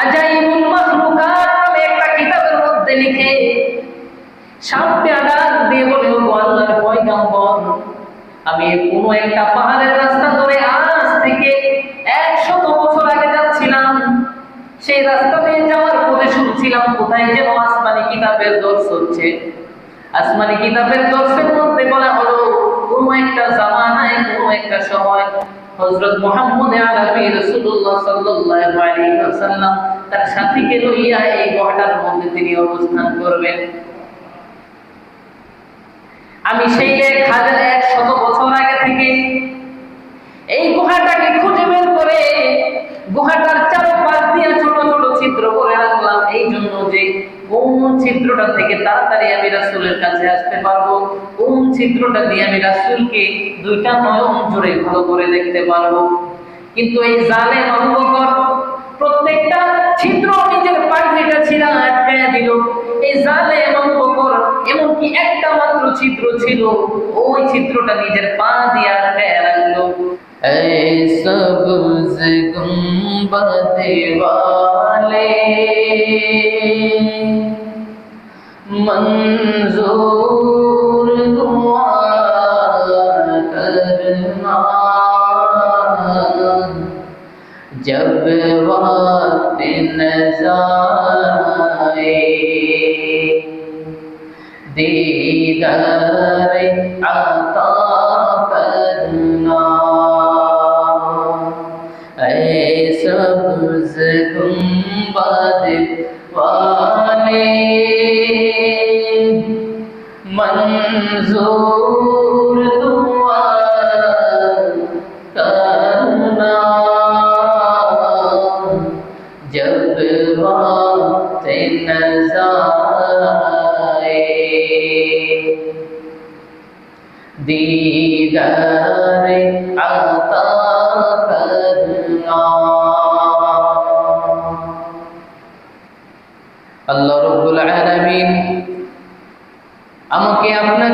আজাইবুল মাখলুকাত নামে একটা কিতাবের মধ্যে লিখে, সামনে আগান দিয়ে বলে আমি কোনো একটা পাহাড়ের রাস্তা ধরে আজ থেকে একশত বছর আগে যাচ্ছিলাম। সেই রাস্তা দিয়ে যাওয়ার পথে শুনছিলাম, কোথায় যেন আসমানি কিতাবের দর্শ হচ্ছে। আসমানি কিতাবের দর্শের মধ্যে বলা হলো, কোনো একটা জামানায়, কোনো একটা সময় হযরত মুহাম্মদ আরবি রাসূলুল্লাহ সাল্লাল্লাহু আলাইহি ওয়াসাল্লাম তার সাথীকে লইয়া এই গুহাটার মধ্যে তিনি অবস্থান করবেন। আমি সেই এক হাজার এক শত বছর আগে থেকে এই গুহাটাকে খুঁজে বের করে গুহাটার চারপাশ দিয়ে ছোট ছোট ছিদ্র করে রাখলাম এই জন্য যে কোন ছিদ্রটা থেকে তাড়াতাড়ি আমি রাসূলের কাছে আসতে পারব? কোন ছিদ্রটা দিয়ে আমি রাসূলকে দুইটা নয়ন জুড়ে ভালো করে দেখতে পারব? কিন্তু এই জালেম আবু বকর প্রত্যেকটা ছিদ্র নিজের পাগড়িটা ছিঁড়া আটকায়া দিল। এই জালেম আবু বকর এমনকি একটা মাত্র ছিদ্র ছিল, ওই ছিদ্রটা নিজের পা দিয়ে আটকায়া রাখল। এই সবজ গুম্বদ वाले منظور دعا کرنا جب وقت نظارے دیدار عطا জোর দুয়ার করনা জব বাত নজায়ে دیدار عطا کرنا. আল্লাহ রব্বুল আলামিন আমাকে আপনাকে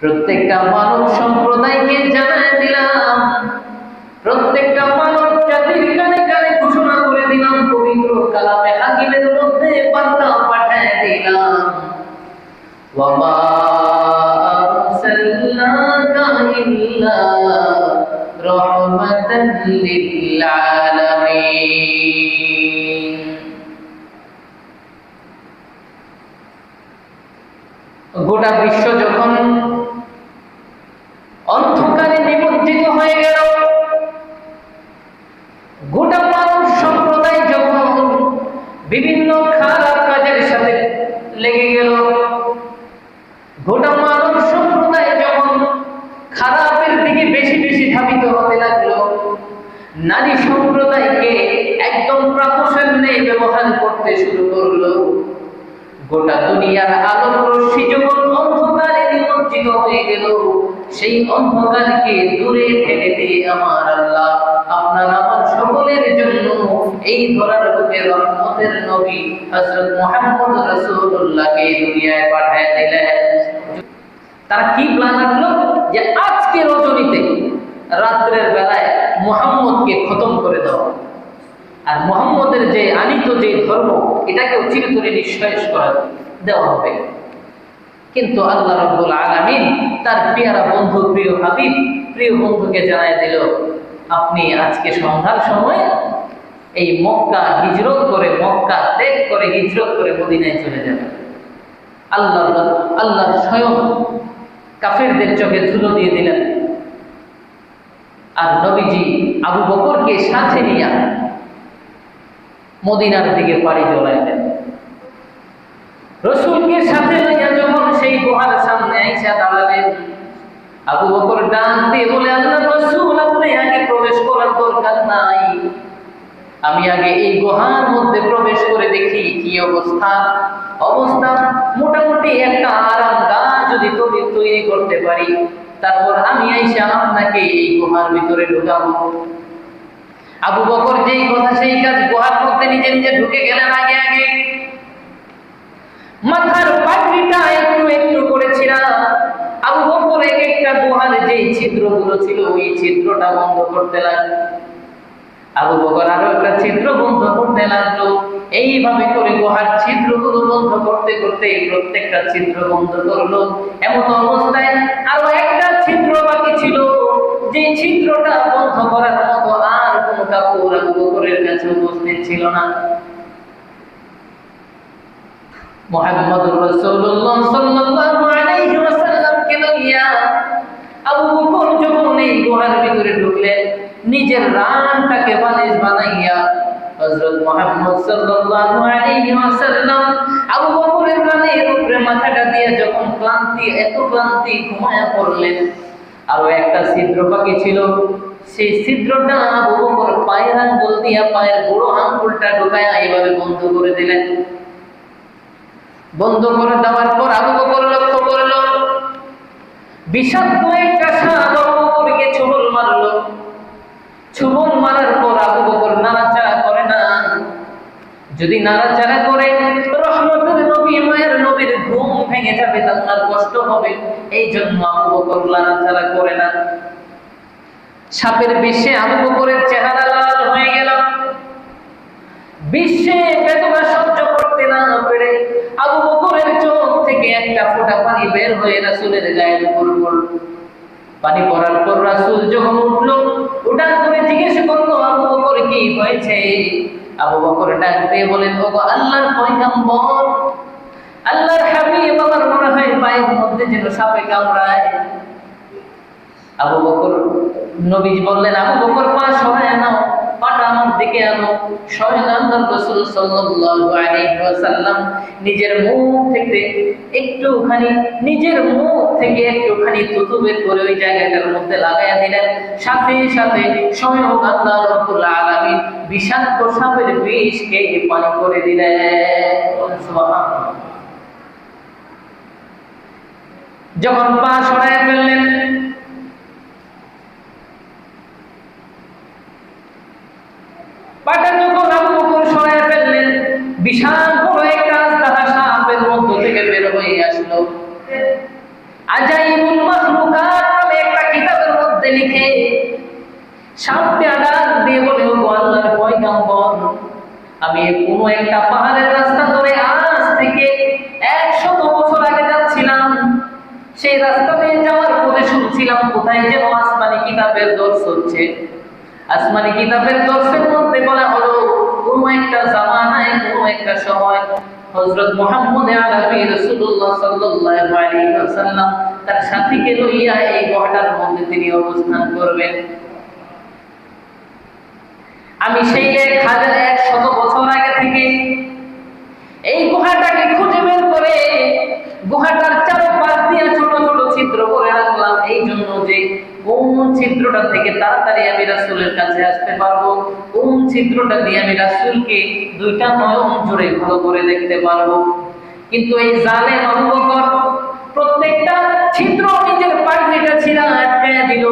প্রত্যেকটা মানব সম্প্রদায়কে জানায় দিলাম। প্রত্যেকটা মানব জাতির কানে কানে ঘোষণা করে দিলাম, পবিত্র কালামে হাকিমের মধ্যে বার্তা পাঠায় দিলাম। গোটা বিশ্ব বিভিন্ন খারাপ কাজের সাথে লেগে গেল। গোটা মানব সম্প্রদায় যখন খারাপের দিকে বেশি বেশি ধাবিত হতে লাগল, নারী সম্প্রদায়কে একদম প্রাপসের নেই ব্যবহার করতে শুরু করল। গোটা দুনিয়ার আলোক রশ্মি যখন অন্ধকারে নিমজ্জিত হয়ে গেল। সেই অন্ধকারকে দূরে ঠেলে দিয়ে আমার আল্লাহ আপনার আমার সকলের জন্য এই ধরার বুকে রহমতের নবী হযরত মুহাম্মদ রাসূলুল্লাহকে দুনিয়ায় পাঠিয়ে দিলেন। তারা কি প্ল্যান রাখল? যে আজকে রজনীতে, রাত্রের বেলায় মুহাম্মদকে খতম করে দেওয়া আর মোহাম্মদের যে আনিত যে ধর্ম, এটাকেও চিরতরে নিঃশেষ করা দেওয়া হবে। কিন্তু আল্লাহ রব্বুল আলামিন তার পেয়ারা বন্ধু প্রিয় হাবিব, প্রিয় বন্ধুকে জানায় দিল আপনি আজকে সন্ধ্যার সময় এই মক্কা হিজরত করে, মক্কা ত্যাগ করে, হিজরত করে মদিনায় চলে যাবেন। আল্লাহ আল্লাহ স্বয়ং কাফেরদের চোখে ধুলো দিয়ে দিলেন। আর নবীজি আবু বকরকে সাথে নিয়ে মদিনার দিকে পাড়ি জড়াইলেন। রসুলকে সাথে লইয়া যখন সেই গুহার সামনে আইসা দাঁড়ালেন আবু বকর ডান দিয়ে বলে আল্লাহ রাসূল, আপনি আগে প্রবেশ করার দরকার নাই। আমি আগে এই গুহার মধ্যে প্রবেশ করে দেখি কি অবস্থা। অবস্থা মোটামুটি একটা আরাম গা যদি তৈরি তৈরি করতে পারি। তারপর আমি আইসা আপনাকে এই গুহার ভিতরে ঢোকাবো। আবু বকর যেই কথা সেই কাজ গুহার মধ্যে নিজে নিজে ঢুকে গেলেন আগে আগে। মাথার পাগড়িটা একটু একটু করেছিলাম ছিদ্রগুলো ছিল, ওই ছিদ্রটা বন্ধ করতে লাগল। আবু বকর আরও একটা ছিদ্র বন্ধ করতে লাগল। এইভাবে করে গুহার ছিদ্রগুলো বন্ধ করতে করতে প্রত্যেকটা ছিদ্র বন্ধ করল। এমন অবস্থায় আরও একটা ছিদ্র বাকি ছিল। যে ছিদ্রটা বন্ধ করার মতো আর কোনো কাপড় আবু বকরের কাছে উপস্থিত ছিল না। মুহাম্মদুর রাসূলুল্লাহ সাল্লাল্লাহু ওয়াসাল্লামকে আবু বকর যখন এই গুহার ভিতরে ঢুকলেন, নিজের রানটাকে বালিশ বানাইয়া হযরত মুহাম্মদ সাল্লাল্লাহু আলাইহি ওয়াসাল্লাম আবু বকরের রানের উপরে মাথাটা দিয়ে যখন ক্লান্তি, এত ক্লান্তি ঘুমায়া পড়লেন। আরও একটা ছিদ্র বাকি ছিল। সেই ছিদ্রটা আবু বকর পায়ের আঙ্গুল দিয়া পায়ের বড় আঙ্গুলটা ঢুকায়া এইভাবে বন্ধ করে দিলেন। বন্ধ করে দেওয়ার পর আবু বকর যদি নাড়াচাড়া করে, রহমতের নবী, মায়ের নবীর ঘুম ভেঙে যাবে তার কষ্ট হবে। এই জন্য আবু বকর নাড়াচাড়া করে না। সাপের বিষে আবু বকরের চেহারা লাল হয়ে গেল। বিশ্বে বেদনা সহ্য করতে না পেরে আবু একটা ফোঁটা পানি বের হয়ে রাসূলের গায়ের উপর পড়ল। পানি পড়ার পর রাসূল যখন উঠল ওটার করে জিজ্ঞেস করল, আবু বকর, কি হয়েছে? আবু বকর বলেন ও আল্লাহর পয়গম্বর, আল্লাহর হাবিব, আমার মনে হয় পায়ের মধ্যে যেন সাপে কামড়ায়। আবু বকর নবী বললেন, আবু বকর, পা সরায় নাও। দিকে আনো রাসূল সাল্লাল্লাহু আলাইহি ওয়াসাল্লাম। নিজের মুখ থেকে একটুখানি, নিজের মুখ থেকে একটুখানি করে ওই জায়গাটার মধ্যে লাগাইয়া দিলেন। সাথে সাথে স্বয়ং আল্লাহ আলামিন বিষাক্ত সাপের করে দিলেন। সুবহানাল্লাহ। যখন পা সরায় ফেললেন যখন আবু বকর ফেললেন, বিশাল বড় একটা সাপের মধ্য থেকে বের হয়ে আসলো। মাখলুকাত নামে একটা কিতাবের মধ্যে লিখে ডাক দিয়ে বলে ও আল্লাহর পয়গম্বর, আমি কোনো একটা পাহাড়ের রাস্তা ধরে আজ থেকে একশত বছর আগে যাচ্ছিলাম। সেই রাস্তা দিয়ে যাওয়ার পথে শুনছিলাম, কোথায় যেন আসমানি কিতাবের দর্শ হচ্ছে। আসমানি কিতাবের দর্শের মধ্যে বলা হলো, কোন একটা জামানায়, কোন একটা সময় হযরত মুহাম্মদ আরবি রাসূলুল্লাহ সাল্লাল্লাহু আলাইহি ওয়াসাল্লাম তার সাথীকে লইয়া এই গুহাটার মধ্যে তিনি অবস্থান করবেন। আমি সেই এক হাজার এক শত বছর আগে থেকে এই গুহাটাকে খুঁজে বের করে গুহাটার চারপাশ দিয়ে ছোট ছোট ছিদ্র করে রাখলাম। এই জন্য যে কোন ছিদ্রটা থেকে তাড়াতাড়ি আমি রাসুলের কাছে আসতে পারব, কোন ছিদ্রটা দিয়ে আমি রাসুলকে দুইটা নয়ন জুড়ে ভালো করে দেখতে পারব। কিন্তু এই জালেম আবু বকর প্রত্যেকটা ছিদ্র নিজের পাগড়িটা ছিঁড়া আটকায়া দিল।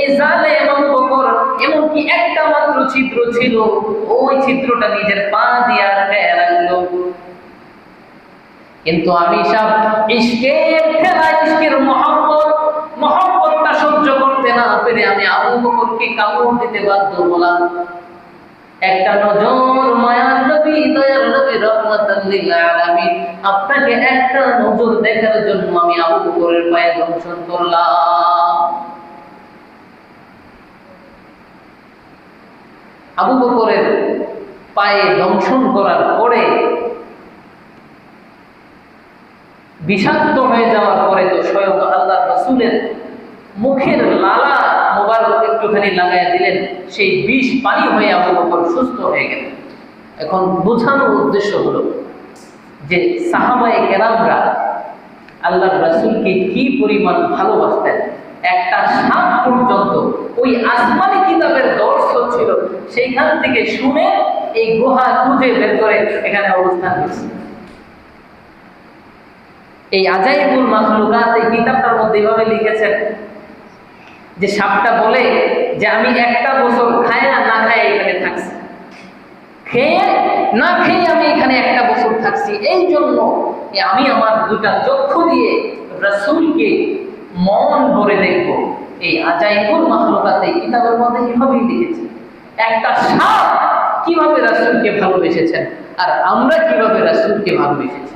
এই জালে আবু বকর এমনকি একটা মাত্র ছিদ্র ছিল, ওই ছিদ্রটা নিজের পা দিয়ে আটকায়া রাখল। কিন্তু আমি সব ইশকের ঠেলা ইশকের মহব্বত, মহব্বতটা সহ্য করতে না পেরে আমি আবু বকরকে কামড় দিতে বাধ্য হলাম। একটা নজর মায়ার নবী, দয়ার নবী লিল আপনাকে একটা নজর দেখার জন্য আমি আবু বকরের পায়ে দংশন করলাম। আবু বকরের পায়ে দংশন করার পরে বিষাক্ত হয়ে যাওয়ার পরে তো স্বয়ং আল্লাহ রসুলের মুখের লালা মোবারক একটুখানি লাগাইয়া দিলেন। সেই বিষ পানি হয়ে আবু বকর সুস্থ হয়ে গেল এখন বোঝানোর উদ্দেশ্য হলো যে সাহাবায়ে কেরামরা আল্লাহ রাসূলকে কি পরিমাণ ভালোবাসতেন? একটা সাপ পর্যন্ত ওই আসমানি কিতাবের দর্শক ছিল, সেইখান থেকে শুনে এই গুহা খুঁজে বের করে এখানে অবস্থান করছে। এই আজাইবুল মাখলুকাত এই কিতাবটার মধ্যে এভাবে লিখেছেন যে সাপটা বলে যে আমি একটা বছর খায় না না খায় এখানে থাকছি। খেয়ে, না খেয়ে আমি এখানে একটা বছর থাকছি। এই জন্য আমি আমার দুটা চক্ষু দিয়ে রসুলকে মন ভরে দেখব। এই আজাইবুল মাহলুকাতে কিতাবের মধ্যে এভাবেই লিখেছে। একটা সাপ কীভাবে রাসূলকে ভালোবেসেছেন? আর আমরা কীভাবে রাসূলকে ভালোবেসেছি?